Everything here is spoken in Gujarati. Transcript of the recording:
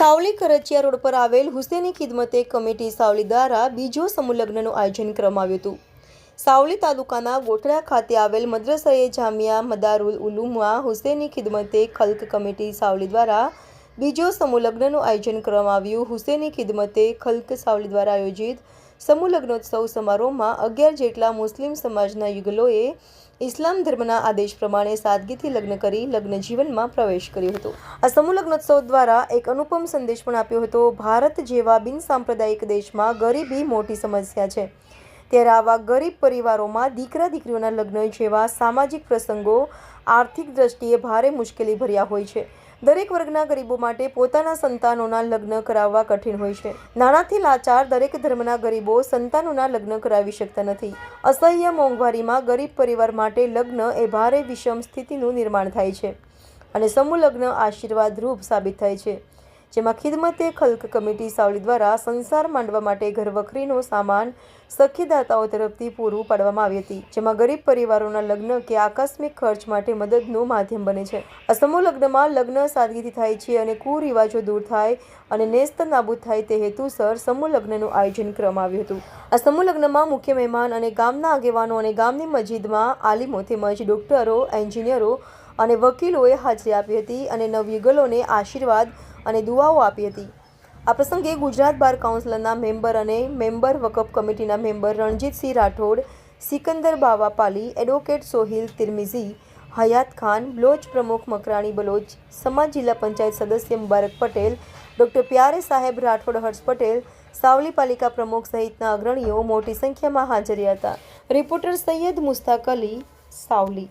સાવલી કરચિયા રોડ પર આવેલ હુસેની ખિદમતે કમિટી સાવલી દ્વારા બીજો સમૂહલગ્નનું આયોજન કરવામાં આવ્યું હતું. સાવલી તાલુકાના ગોઠડા ખાતે આવેલ મદ્રસાએ જામિયા મદારુલ ઉલુમમાં હુસેની ખિદમતે ખલ્ક કમિટી સાવલી દ્વારા બીજો સમૂહલગ્નનું આયોજન કરવામાં આવ્યું. હુસેની ખિદમતે ખલ્ક સાવલી દ્વારા આયોજિત સમૂહ લગ્નોત્સવ સમારોહમાં અગિયાર જેટલા મુસ્લિમ સમાજના યુગલોએ ઇસ્લામ ધર્મના આદેશ પ્રમાણે સાદગીથી લગ્ન કરી લગ્ન જીવનમાં પ્રવેશ કર્યો હતો. આ સમૂહ લગ્નોત્સવ દ્વારા એક અનુપમ સંદેશ પણ આપ્યો હતો. ભારત જેવા બિનસાંપ્રદાયિક દેશમાં ગરીબી મોટી સમસ્યા છે. ત્યારે આવા ગરીબ પરિવારોમાં દીકરા દીકરીઓના લગ્ન જેવા સામાજિક પ્રસંગો આર્થિક દ્રષ્ટિએ ભારે મુશ્કેલી ભર્યા હોય છે. દરેક વર્ગના ગરીબો માટે પોતાના સંતાનોના લગ્ન કરાવવા કઠિન હોય છે. નાણાંથી લાચાર દરેક ધર્મના ગરીબો સંતાનોના લગ્ન કરાવી શકતા નથી. અસહ્ય મોંઘવારીમાં ગરીબ પરિવાર માટે લગ્ન એ ભારે વિષમ સ્થિતિનું નિર્માણ થાય છે અને સમૂહ લગ્ન આશીર્વાદરૂપ સાબિત થાય છે. જેમાં ખિદમતે ખલ્ક કમિટી સાવલી દ્વારા સંસાર માંડવા માટે ઘરવખરીનો સામાન સખીદાતાઓ તરફથી પૂરું પાડવામાં આવી હતી, જેમાં ગરીબ પરિવારોના લગ્ન કે આકસ્મિક ખર્ચ માટે મદદનું માધ્યમ બને છે. આ સમૂહ લગ્નમાં લગ્ન સાદગીથી થાય છે અને કુરિવાજો દૂર થાય અને નેસ્ત નાબૂદ થાય તે હેતુસર સમૂહ લગ્નનું આયોજન કરવામાં આવ્યું હતું. આ સમૂહ લગ્નમાં મુખ્ય મહેમાન અને ગામના આગેવાનો અને ગામની મસ્જિદમાં આલિમો તેમજ ડોક્ટરો, એન્જિનિયરો અને વકીલોએ હાજરી આપી હતી અને નવયુગલોને આશીર્વાદ અને દુઆઓ આપી હતી. આ પ્રસંગે ગુજરાત બાર કાઉન્સિલના મેમ્બર અને મેમ્બર વકફ કમિટીના મેમ્બર રણજીતસિંહ રાઠોડ, સિકંદર બાવાપાલી, એડવોકેટ સોહિલ તિરમિઝી, હયાત ખાન, બ્લોચ પ્રમુખ મકરાણી બલોચ, સમાજ જિલ્લા પંચાયત સદસ્ય મુબારક પટેલ, ડોક્ટર પ્યારે સાહેબ રાઠોડ, હર્ષ પટેલ, સાવલી પાલિકા પ્રમુખ સહિતના અગ્રણીઓ મોટી સંખ્યામાં હાજર હતા. રિપોર્ટર સૈયદ મુસ્તાક અલી, સાવલી.